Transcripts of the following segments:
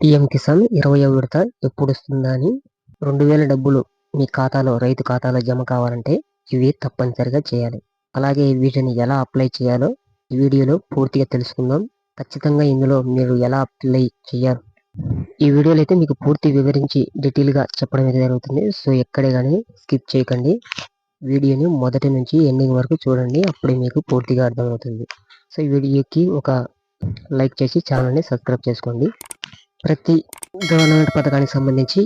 PM Kisan ఇరవై విడత ఎప్పుడు వస్తుందా అని రెండు వేల డబ్బులు మీ ఖాతాలో రైతు ఖాతాలో జమ కావాలంటే ఇవి తప్పనిసరిగా చేయాలి. అలాగే వీటిని ఎలా అప్లై చేయాలో ఈ వీడియోలో పూర్తిగా తెలుసుకుందాం. ఖచ్చితంగా ఇందులో మీరు ఎలా అప్లై చేయాలి? ఈ వీడియోలో అయితే మీకు పూర్తి వివరించి డీటెయిల్గా చెప్పడం అయితే జరుగుతుంది. సో ఎక్కడే కానీ స్కిప్ చేయకండి. వీడియోని మొదటి నుంచి ఎండింగ్ వరకు చూడండి. అప్పుడే మీకు పూర్తిగా అర్థమవుతుంది. సో ఈ వీడియోకి ఒక లైక్ చేసి ఛానల్ని సబ్స్క్రైబ్ చేసుకోండి. ప్రతి గవర్నమెంట్ పథకానికి సంబంధించి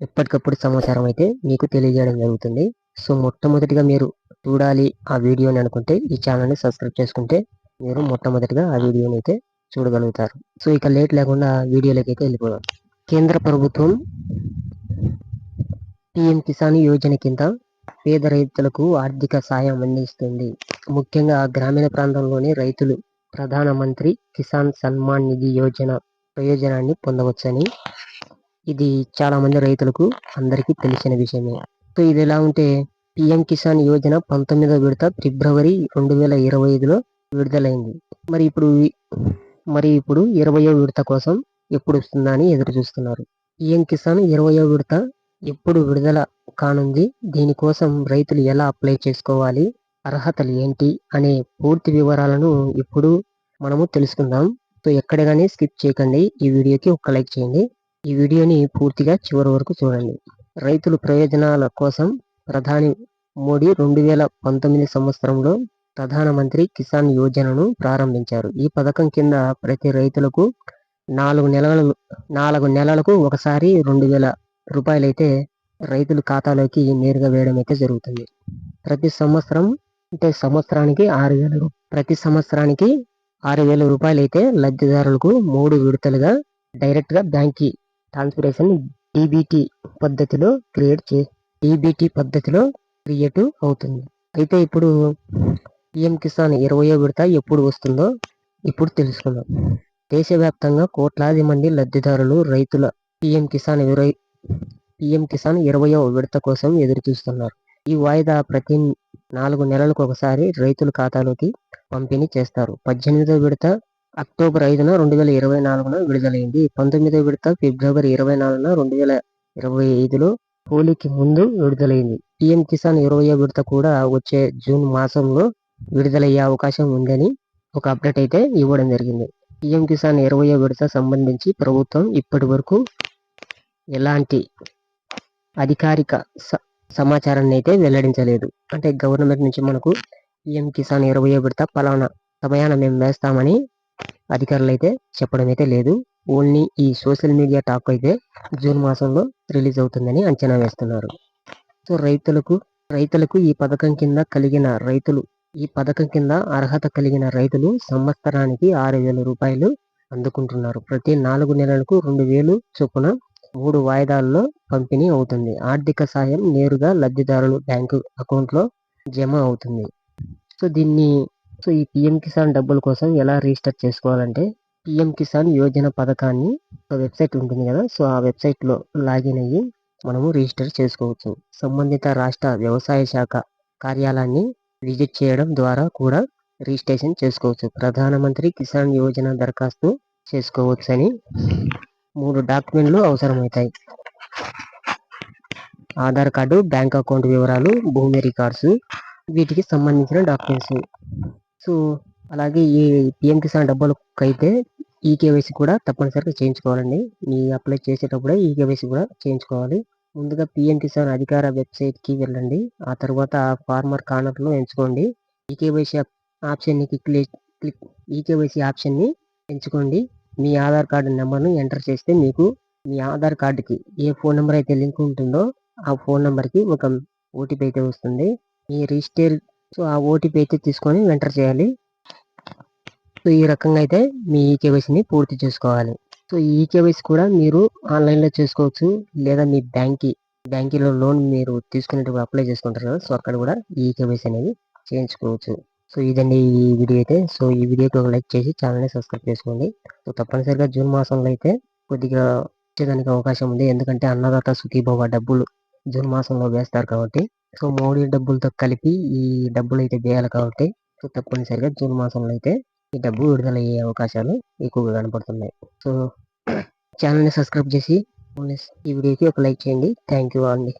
ఎప్పటికప్పుడు సమాచారం అయితే మీకు తెలియజేయడం జరుగుతుంది. సో మొట్టమొదటిగా మీరు చూడాలి ఆ వీడియోని అనుకుంటే ఈ ఛానల్ని సబ్స్క్రైబ్ చేసుకుంటే మీరు మొట్టమొదటిగా ఆ వీడియోని అయితే చూడగలుగుతారు. సో ఇక లేట్ లేకుండా వీడియోలోకి అయితే వెళ్ళిపోదాం. కేంద్ర ప్రభుత్వం పిఎం కిసాన్ యోజన కింద పేద రైతులకు ఆర్థిక సాయం అందిస్తుంది. ముఖ్యంగా గ్రామీణ ప్రాంతంలోని రైతులు ప్రధానమంత్రి కిసాన్ సన్మాన్ నిధి యోజన ప్రయోజనాన్ని పొందవచ్చని ఇది చాలా మంది రైతులకు అందరికీ తెలిసిన విషయమే. సో ఇది ఎలా ఉంటే పిఎం కిసాన్ యోజన పంతొమ్మిదో విడత ఫిబ్రవరి రెండు వేల ఇరవై ఐదులో విడుదలైంది. మరి ఇప్పుడు మరి ఇప్పుడు ఇరవయో విడత కోసం ఎప్పుడు వస్తుందా అని ఎదురు చూస్తున్నారు. పిఎం కిసాన్ ఇరవయో విడత ఎప్పుడు విడుదల కానుంది? దీనికోసం రైతులు ఎలా అప్లై చేసుకోవాలి? అర్హతలు ఏంటి? అనే పూర్తి వివరాలను ఇప్పుడు మనము తెలుసుకుందాం. సో ఎక్కడ కానీ స్కిప్ చేయకండి. ఈ వీడియోకి ఒక లైక్ చేయండి. ఈ వీడియోని పూర్తిగా చివరి వరకు చూడండి. రైతుల ప్రయోజనాల కోసం ప్రధాని మోడీ రెండు వేల పంతొమ్మిది సంవత్సరంలో ప్రధానమంత్రి కిసాన్ యోజనను ప్రారంభించారు. ఈ పథకం కింద ప్రతి రైతులకు నాలుగు నెలలు నాలుగు నెలలకు ఒకసారి రెండు వేల రూపాయలైతే రైతుల ఖాతాలోకి నేరుగా వేయడం అయితే జరుగుతుంది. ప్రతి సంవత్సరం అంటే సంవత్సరానికి ఆరు వేల ప్రతి సంవత్సరానికి ఆరు వేల రూపాయలు అయితే లబ్ధిదారులకు మూడు విడతలుగా డైరెక్ట్గా గా ట్రాన్స్ఫరేషన్ డిబిటి పద్ధతిలో క్రియేట్ చే డిబిటి పద్ధతిలో క్రియేట్ అవుతుంది. అయితే ఇప్పుడు పిఎం కిసాన్ ఇరవయో విడత ఎప్పుడు వస్తుందో ఇప్పుడు తెలుసుకుందాం. దేశవ్యాప్తంగా కోట్లాది మంది లబ్ధిదారులు రైతుల పిఎం కిసాన్ ఇరవై పిఎం కిసాన్ ఇరవయో విడత కోసం ఎదురు చూస్తున్నారు ఈ వాయిదా ప్రతి నాలుగు నెలలకు ఒకసారి రైతుల ఖాతాలోకి పంపిణీ చేస్తారు. పద్దెనిమిదో విడత అక్టోబర్ ఐదున రెండు వేల ఇరవై నాలుగున విడుదలైంది. పంతొమ్మిదో విడత ఫిబ్రవరి ఇరవై నాలుగున రెండు వేల ఇరవై ఐదులో హోలీకి ముందు విడుదలైంది. పిఎం కిసాన్ ఇరవయో విడత కూడా వచ్చే జూన్ మాసంలో విడుదలయ్యే అవకాశం ఉందని ఒక అప్డేట్ అయితే ఇవ్వడం జరిగింది. పిఎం కిసాన్ ఇరవయో విడత సంబంధించి ప్రభుత్వం ఇప్పటి వరకు ఎలాంటి అధికారిక సమాచారాన్ని అయితే వెల్లడించలేదు. అంటే గవర్నమెంట్ నుంచి మనకు పిఎం కిసాన్ ఇరవై విడత పలానా సమయాన మేము వేస్తామని అధికారులు అయితే చెప్పడం అయితే లేదు. ఓన్లీ ఈ సోషల్ మీడియా టాక్ అయితే జూన్ మాసంలో రిలీజ్ అవుతుందని అంచనా వేస్తున్నారు. సో రైతులకు రైతులకు ఈ పథకం కింద కలిగిన రైతులు ఈ పథకం కింద అర్హత కలిగిన రైతులు సంవత్సరానికి ఆరు వేల రూపాయలు అందుకుంటున్నారు. ప్రతి నాలుగు నెలలకు రెండు వేలు చొప్పున మూడు వాయిదాల్లో పంపిణీ అవుతుంది. ఆర్థిక సాయం నేరుగా లబ్ధిదారులు బ్యాంకు అకౌంట్లో జమ అవుతుంది. సో దీన్ని సో ఈ పిఎం కిసాన్ డబ్బుల కోసం ఎలా రిజిస్టర్ చేసుకోవాలంటే పిఎం కిసాన్ యోజన పథకాన్ని ఒక వెబ్సైట్ ఉంటుంది కదా సో ఆ వెబ్సైట్లో లాగిన్ అయ్యి మనము రిజిస్టర్ చేసుకోవచ్చు. సంబంధిత రాష్ట్ర వ్యవసాయ శాఖ కార్యాలయాన్ని విజిట్ చేయడం ద్వారా కూడా రిజిస్ట్రేషన్ చేసుకోవచ్చు. ప్రధానమంత్రి కిసాన్ యోజన దరఖాస్తు చేసుకోవచ్చని మూడు డాక్యుమెంట్లు అవసరమవుతాయి. ఆధార్ కార్డు బ్యాంక్ అకౌంట్ వివరాలు భూమి రికార్డ్స్ వీటికి సంబంధించిన డాక్యుమెంట్స్. సో అలాగే ఈ పిఎం కిసాన్ డబ్బులకైతే అయితే ఈకేవైసీ కూడా తప్పనిసరిగా చేయించుకోవాలండి. మీ అప్లై చేసేటప్పుడే ఈకేవైసీ కూడా చేయించుకోవాలి. ముందుగా పిఎం కిసాన్ అధికార వెబ్సైట్కి వెళ్ళండి. ఆ తర్వాత ఫార్మర్ కార్నర్లో ఎంచుకోండి. ఈకేవైసీ ఆప్షన్ని క్లిక్ క్లిక్ ఈకేవైసీ ఆప్షన్ని ఎంచుకోండి. మీ ఆధార్ కార్డు నెంబర్ను ఎంటర్ చేస్తే మీకు మీ ఆధార్ కార్డుకి ఏ ఫోన్ నెంబర్ అయితే లింక్ ఉంటుందో ఆ ఫోన్ నెంబర్కి ఒక ఓటీపీ అయితే వస్తుంది. మీ రిజిస్టర్ సో ఆ ఓటీపీ అయితే తీసుకొని ఎంటర్ చేయాలి. సో ఈ రకంగా అయితే మీ ఈకేవైసీని పూర్తి చేసుకోవాలి. సో ఈ ఈకేవైసీ కూడా మీరు ఆన్లైన్లో చేసుకోవచ్చు. లేదా మీ బ్యాంక్కి బ్యాంకులో లోన్ మీరు తీసుకునేటప్పుడు అప్లై చేసుకుంటారు కదా సో అక్కడ కూడా ఈ ఈకేవైసీ అనేది చేయించుకోవచ్చు. సో ఇదండి ఈ వీడియో అయితే. సో ఈ వీడియోకి ఒక లైక్ చేసి ఛానల్ని సబ్స్క్రైబ్ చేసుకోండి. సో తప్పనిసరిగా జూన్ మాసంలో అయితే కొద్దిగా వచ్చేదానికి అవకాశం ఉంది. ఎందుకంటే అన్నదాత సుఖీభవ డబ్బులు జూన్ మాసంలో వేస్తారు కాబట్టి. సో మోడీ డబ్బులతో కలిపి ఈ డబ్బులు అయితే వేయాలి కాబట్టి సో తప్పనిసరిగా జూన్ మాసంలో అయితే ఈ డబ్బు విడుదలయ్యే అవకాశాలు ఎక్కువగా కనపడుతున్నాయి. సో ఛానల్ని సబ్స్క్రైబ్ చేసి ఈ వీడియోకి ఒక లైక్ చేయండి. థ్యాంక్ యూ అండి.